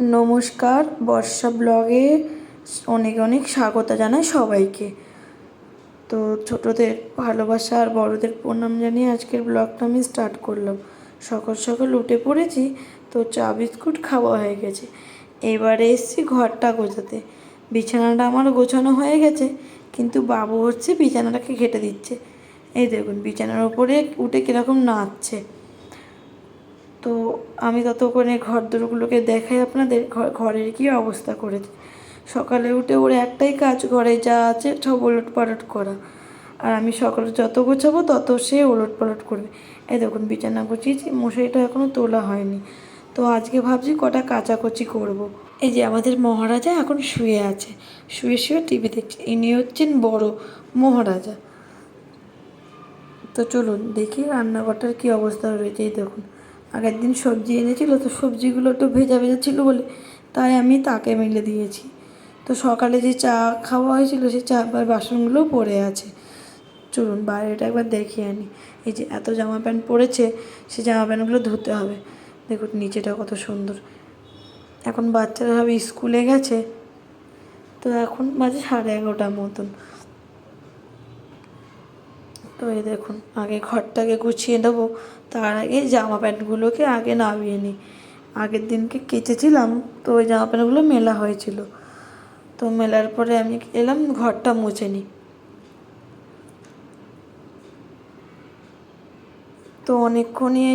নমস্কার, বর্ষা ব্লগে অনেক অনেক স্বাগত জানাই সবাইকে। তো ছোটদের ভালোবাসা আর বড়দের প্রণাম জানিয়ে আজকের ব্লগটা আমি স্টার্ট করলাম। সকাল সকাল উঠে পড়েছি, তো চা, বিস্কুট খাওয়া হয়ে গেছে। এবারে এসছি ঘরটা গোছাতে। বিছানাটা আমার গোছানো হয়ে গেছে, কিন্তু বাবু হচ্ছে বিছানাটাকে ঘেটে দিচ্ছে। এই দেখুন, বিছানার ওপরে উঠে কীরকম নাচছে। তো আমি ততক্ষণে ঘর দোরগুলোকে দেখাই আপনাদের। ঘরের কি অবস্থা করেছে সকালে উঠে ওর একটাই কাজ, ঘরে যা আছে সব ওলট পালট করা। আর আমি সকালে যত গোছাবো তত সে ওলট পালট করবে। এই দেখুন, বিছানা গুছিয়েছি, মশারিটা এখনও তোলা হয়নি। তো আজকে ভাবছি কটা কাচাকুচি করব। এই যে আমাদের মহারাজা এখন শুয়ে আছে। শুয়ে শুয়ে টিভি দেখছে। ইনি হচ্ছেন বড় মহারাজা। তো চলুন, দেখি রান্নাঘরটার কী অবস্থা রয়েছে। এই দেখুন আগের দিন সবজি এনেছিল, তো সবজিগুলো একটু ভেজা ভেজা ছিল বলে তাই আমি তাকে মেলে দিয়েছি। তো সকালে যে চা খাওয়া হয়েছিল সেই চা বা বাসনগুলোও পড়ে আছে। চলুন বাইরেটা একবার দেখিয়ে আনি। এই যে এত জামা প্যান্ট পরেছে সেই জামা প্যান্টগুলো ধুতে হবে। দেখুন নিচেটা কত সুন্দর। এখন বাচ্চারা সব স্কুলে গেছে, তো এখন বাজে সাড়ে এগারোটার মতন। তো এই দেখুন, আগে ঘরটাকে গুছিয়ে নেব, তার আগে জামা প্যান্টগুলোকে আগে নামিয়ে নিই। আগের দিনকে কেচেছিলাম, তো ওই জামা প্যান্টগুলো মেলা হয়েছিল। তো মেলার পরে আমি এলাম, ঘরটা মুছে নিই। তো অনেকক্ষণই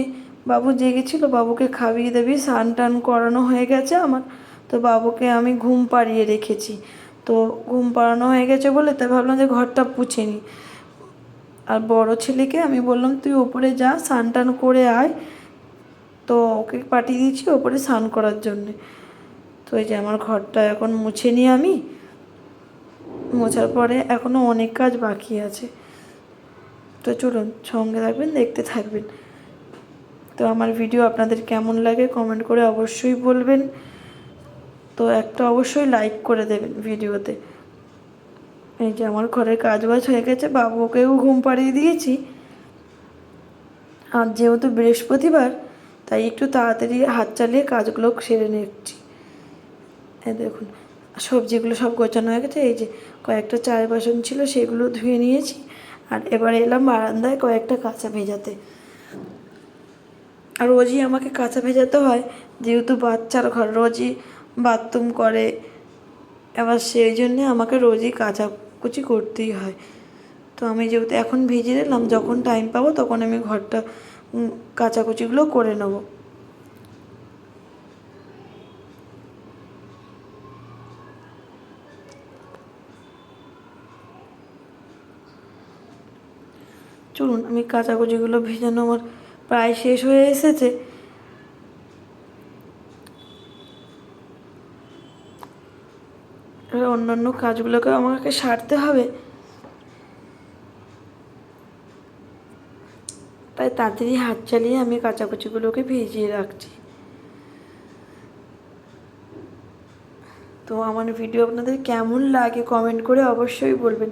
বাবু জেগেছিল, বাবুকে খাবিয়ে দেবি, স্নান টান করানো হয়ে গেছে আমার। তো বাবুকে আমি ঘুম পাড়িয়ে রেখেছি। তো ঘুম পাড়ানো হয়ে গেছে বলে তাই ভাবলাম যে ঘরটা পুছে নিই। আর বড় ছেলেকে আমি বললাম, তুই ওপরে যা, স্নান টান করে আয়। তো ওকে পাঠিয়ে দিয়েছি ওপরে স্নান করার জন্যে। তো এই যে আমার ঘরটা এখন মুছে নিই আমি। মোছার পরে এখনও অনেক কাজ বাকি আছে। তো চলুন, সঙ্গে থাকবেন, দেখতে থাকবেন। তো আমার ভিডিও আপনাদের কেমন লাগে কমেন্ট করে অবশ্যই বলবেন। তো একটা অবশ্যই লাইক করে দেবেন ভিডিওতে। এই যে আমার ঘরের কাজ বাজ হয়ে গেছে, বাবুকেও ঘুম পাড়িয়ে দিয়েছি। আর যেহেতু বৃহস্পতিবার, তাই একটু তাড়াতাড়ি হাত চালিয়ে কাজগুলো সেরে নিচ্ছি। দেখুন, সবজিগুলো সব গোছানো হয়ে গেছে, এই যে কয়েকটা চায়ের বাসন ছিল সেগুলো ধুয়ে নিয়েছি। আর এবার এলাম বারান্দায় কয়েকটা কাঁচা ভেজাতে। আর রোজই আমাকে কাঁচা ভেজাতে হয়, যেহেতু বাচ্চার ঘর রোজই বাথরুম করে, এবার সেই জন্যে আমাকে রোজই কাচাকুচি করতেই হয়। তো আমি যেহেতু এখন ভিজে দিলাম যখন টাইম পাবো তখন আমি ঘরটা কাচাকুচিগুলো করে নেব। চলুন, আমি কাচাকুচিগুলো ভেজানো আমার প্রায় শেষ হয়ে এসেছে। অন্যান্য কাজগুলোকে আমাকে সারতে হবে। তাই তাড়াতাড়ি হাত চালিয়ে আমি কাচাকুচিগুলোকে ভিজিয়ে রাখছি। তো আমার ভিডিও আপনাদের কেমন লাগে কমেন্ট করে অবশ্যই বলবেন।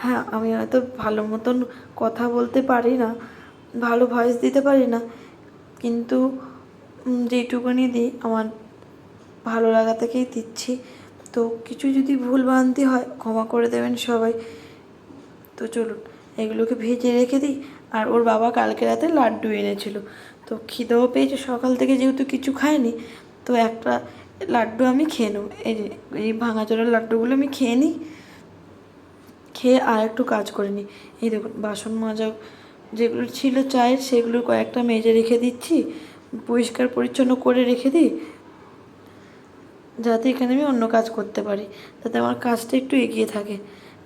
হ্যাঁ আমি হয়তো ভালো মতন কথা বলতে পারি না, ভালো ভয়েস দিতে পারি না, কিন্তু যেটুকুনি দিই, আমার ভালো লাগা থেকেই দিচ্ছি। তো কিছু যদি ভুল ভ্রান্তি হয়, ক্ষমা করে দেবেন সবাই। তো চলুন, এগুলোকে ভেজে রেখে দিই। আর ওর বাবা কালকে রাতে লাড্ডু এনেছিল। তো খিদেও পেয়েছে, সকাল থেকে যেহেতু কিছু খায়নি, তো একটা লাড্ডু আমি খেয়ে নেব। এই যে, এই ভাঙাচোরা লাড্ডুগুলো আমি খেয়ে নিই। খেয়ে আর একটু কাজ করে নিই। এই দেখুন, বাসন মাজা যেগুলো ছিল চায়ের, সেগুলো কয়েকটা মেজে রেখে দিচ্ছি। পরিষ্কার পরিচ্ছন্ন করে রেখে দিই। যাতে এখানে আমি অন্য কাজ করতে পারি, যাতে আমার কাজটা একটু এগিয়ে থাকে।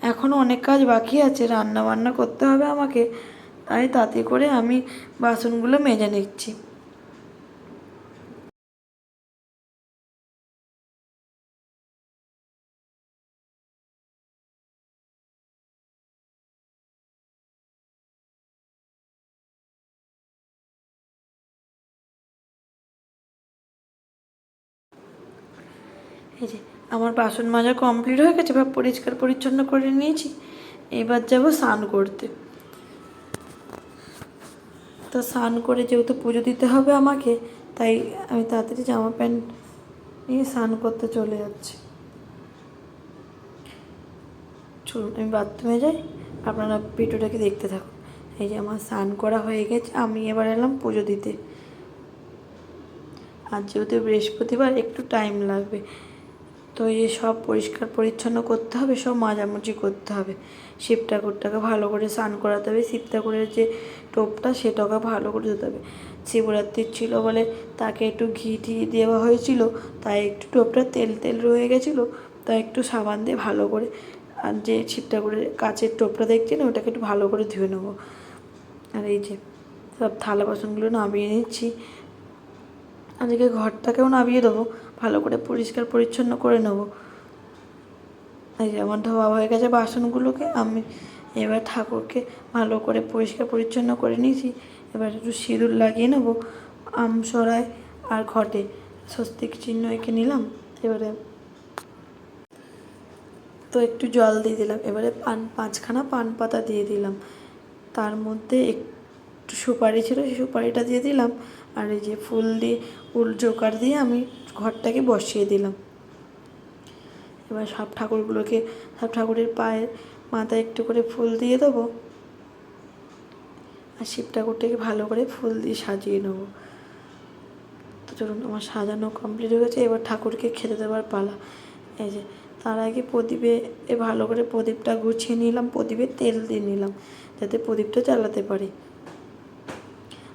এখনও অনেক কাজ বাকি আছে রান্না বান্না করতে হবে আমাকে, তাই তাতে করে আমি বাসনগুলো মেজে নিচ্ছি। এই যে, আমার বাসন মাজা কমপ্লিট হয়ে গেছে বা পরিষ্কার পরিচ্ছন্ন করে নিয়েছি। এবার যাব স্নান করতে। তো স্নান করে যেহেতু পুজো দিতে হবে আমাকে, তাই আমি তাড়াতাড়ি জামা প্যান্ট নিয়ে স্নান করতে চলে যাচ্ছি। চলুন, আমি বাথরুমে যাই। আপনারা ভিডিওটাকে দেখতে থাকুন। এই যে আমার স্নান করা হয়ে গেছে, আমি এবার এলাম পুজো দিতে। আর যেহেতু বৃহস্পতিবার, একটু টাইম লাগবে। তো এই সব পরিষ্কার পরিচ্ছন্ন করতে হবে, সব মাজামুজি করতে হবে। শিব ঠাকুরটাকে ভালো করে স্নান করাতে হবে শিব ঠাকুরের যে টোপটা সেটাকে ভালো করে ধুতে হবে। শিবরাত্রির ছিল বলে তাকে একটু ঘি টি দেওয়া হয়েছিল, তাই একটু টোপটা তেল তেল রয়ে গেছিল, তাই একটু সাবান দিয়ে ভালো করে আর যে শিব ঠাকুরের কাচের টোপটা দেখছেন ওটাকে একটু ভালো করে ধুয়ে নেব। আর এই যে সব থালা বাসনগুলো নামিয়ে নিচ্ছি আজকে ঘরটাকেও নামিয়ে দেবো? ভালো করে পরিষ্কার পরিচ্ছন্ন করে নেব। এই যে আমার ধোয়া হয়ে গেছে বাসনগুলোকে, আমি এবার ঠাকুরকে ভালো করে পরিষ্কার পরিচ্ছন্ন করে নিয়েছি। এবার একটু সিঁদুর লাগিয়ে নেব আমসরায় আর ঘটে। স্বস্তিক চিহ্ন এঁকে নিলাম, এবারে তো একটু জল দিয়ে দিলাম। এবারে পান, পাঁচখানা পান পাতা দিয়ে দিলাম। তার মধ্যে একটু সুপারি ছিল, সেই সুপারিটা দিয়ে দিলাম। আর এই যে ফুল দিয়ে, উল জোকার দিয়ে আমি ঘরটাকে বসিয়ে দিলাম। এবার সব ঠাকুরগুলোকে সব ঠাকুরের পায়ে মাথায় একটু করে ফুল দিয়ে দেবো। আর শিব ঠাকুরটাকে ভালো করে ফুল দিয়ে সাজিয়ে নেব। তো চলুন, আমার সাজানো কমপ্লিট হয়ে গেছে। এবার ঠাকুরকে খেতে দেওয়ার পালা। এই যে, তার আগে প্রদীপে, এ ভালো করে প্রদীপটা গুছিয়ে নিলাম, প্রদীপে তেল দিয়ে নিলাম, যাতে প্রদীপটা জ্বালাতে পারি।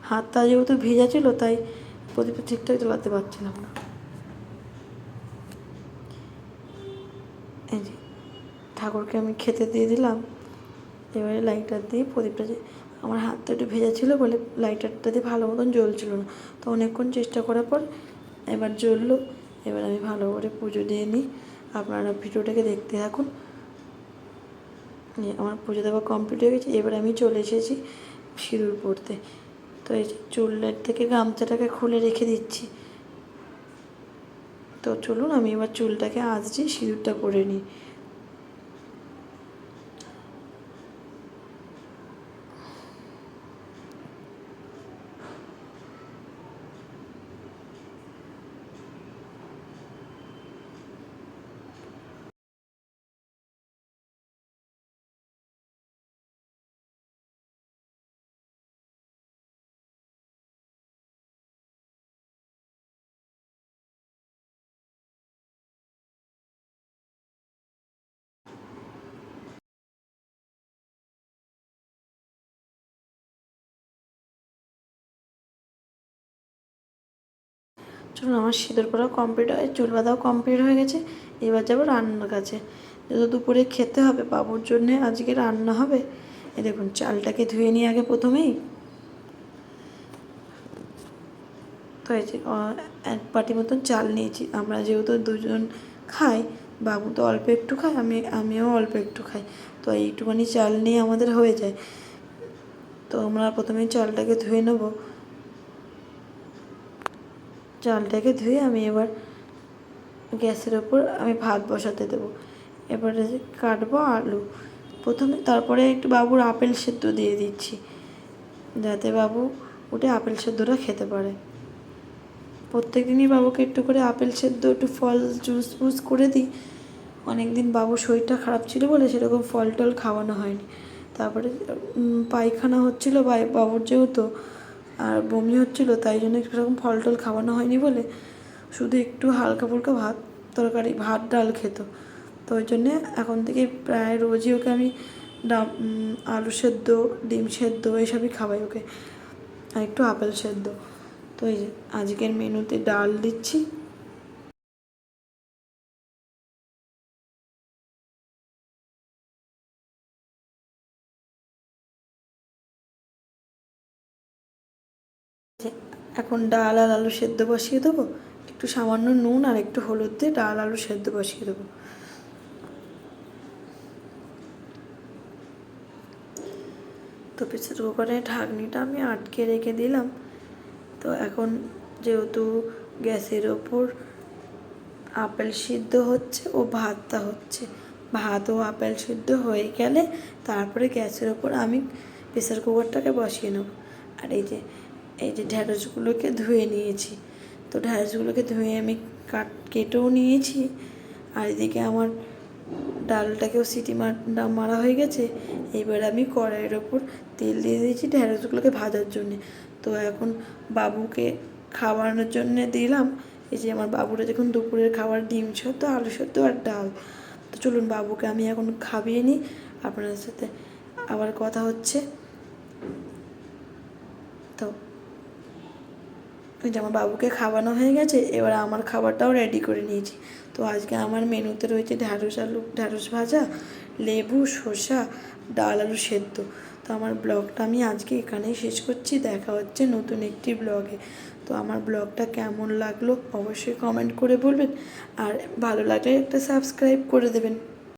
হাতটা যেহেতু ভেজা ছিল, তাই প্রদীপটা ঠিকঠাক জ্বালাতে পারছিলাম না। এই যে, ঠাকুরকে আমি খেতে দিয়ে দিলাম। এবারে লাইটার দিয়ে প্রদীপটা যে, আমার হাতটা একটু ভেজা ছিল বলে লাইটারটা দিয়ে ভালো মতন জ্বলছিল না। তো অনেকক্ষণ চেষ্টা করার পর এবার জ্বললো। এবার আমি ভালো করে পুজো দিয়ে নিই। আপনারা ভিডিওটাকে দেখতে থাকুন। আমার পুজো দেওয়া কমপ্লিট হয়ে গেছে। এবার আমি চলে এসেছি সিঁদুর পড়তে তো এই যে চুলের থেকে গামছাটাকে খুলে রেখে দিচ্ছি। তো চলুন আমি এবার চুলটাকে আঁচড়ি সিঁদুরটা করে নিই। চলুন, আমার সিঁদুর পরাও কমপ্লিট হয়ে, চুল বাঁধাও কমপ্লিট হয়ে গেছে। এবার যাব রান্নার কাছে। যেহেতু দুপুরে খেতে হবে, বাবুর জন্যে আজকে রান্না হবে। এ দেখুন, চালটাকে ধুয়ে নিই আগে প্রথমেই। তো এই যে এক বাটি মতন চাল নিয়েছি। আমরা যেহেতু দুজন খাই, বাবু তো অল্প একটু খায়, আমি, আমিও অল্প একটু খাই। তো এইটুখানি চাল নিয়ে আমাদের হয়ে যায়। তো আমরা প্রথমে চালটাকে ধুয়ে নেব। চালটাকে ধুয়ে আমি এবার গ্যাসের ওপর আমি ভাত বসাতে দেবো। এবারে কাটবো আলু। প্রথমে তারপরে একটু বাবুর আপেল সেদ্ধ দিয়ে দিচ্ছি। যাতে বাবু উঠে আপেল সেদ্ধটা খেতে পারে। প্রত্যেক দিনই বাবুকে একটু করে আপেল সেদ্ধ, একটু ফল জুস ফুস করে দিই। অনেক দিন বাবুর শরীরটা খারাপ ছিল বলে সেরকম ফল টল খাওয়ানো হয়নি। তারপরে পায়খানা হচ্ছিল বাবুর যেহেতু আর বমি হচ্ছিল, তাই জন্য সেরকম ফল টল খাওয়ানো হয়নি বলে। শুধু একটু হালকা ফুলকা ভাত তরকারি, ভাত, ডাল খেত। তো ওই জন্যে এখন থেকে প্রায় রোজই ওকে আমি ডাব আলু সেদ্ধ, ডিম সেদ্ধ এইসবই খাওয়াই ওকে। আর একটু আপেল সেদ্ধ। তো এই যে, আজকের মেনুতে ডাল দিচ্ছি। এখন ডাল আর আলু সেদ্ধ বসিয়ে দেবো। একটু সামান্য নুন আর একটু হলুদ দিয়ে ডাল আলু সেদ্ধ বসিয়ে দেবো। তো প্রেসার কুকারে ঢাকনিটা আমি আটকে রেখে দিলাম। তো এখন যেহেতু গ্যাসের ওপর আপেল সিদ্ধ হচ্ছে, ও ভাতটা হচ্ছে। ভাত ও আপেল সিদ্ধ হয়ে গেলে তারপরে গ্যাসের ওপর আমি প্রেসার কুকারটাকে বসিয়ে নেব। আর এই যে এই যে ঢ্যাঁড়সগুলোকে ধুয়ে নিয়েছি। তো ঢ্যাঁড়সগুলোকে ধুয়ে আমি কাট, কেটেও নিয়েছি। আর এদিকে আমার ডালটাকেও সিটি মার মারা হয়ে গেছে। এবার আমি কড়াইয়ের ওপর তেল দিয়ে দিয়েছি ঢ্যাঁড়সগুলোকে ভাজার জন্যে। তো এখন বাবুকে খাওয়ানোর জন্যে দিলাম। এই যে আমার বাবুরা যখন দুপুরের খাবার ডিম সেদ্ধ আলু সেদ্ধ আর ডাল। তো চলুন বাবুকে আমি এখন খাবিয়ে নিই। আপনাদের সাথে আবার কথা হচ্ছে। তো যে আমার বাবুকে খাওয়ানো হয়ে গেছে, এবার আমার খাবারটাও রেডি করে নিয়েছি। তো আজকে আমার মেনুতে রয়েছে ঢ্যাঁড়স আলু, ঢ্যাঁড়স ভাজা, লেবু, শসা, ডাল আলু সেদ্ধ। তো আমার ব্লগটা আমি আজকে এখানেই শেষ করছি, দেখা হচ্ছে নতুন একটি ব্লগে। তো আমার ব্লগটা কেমন লাগল অবশ্যই কমেন্ট করে বলবেন, আর ভালো লাগলে একটা সাবস্ক্রাইব করে দেবেন।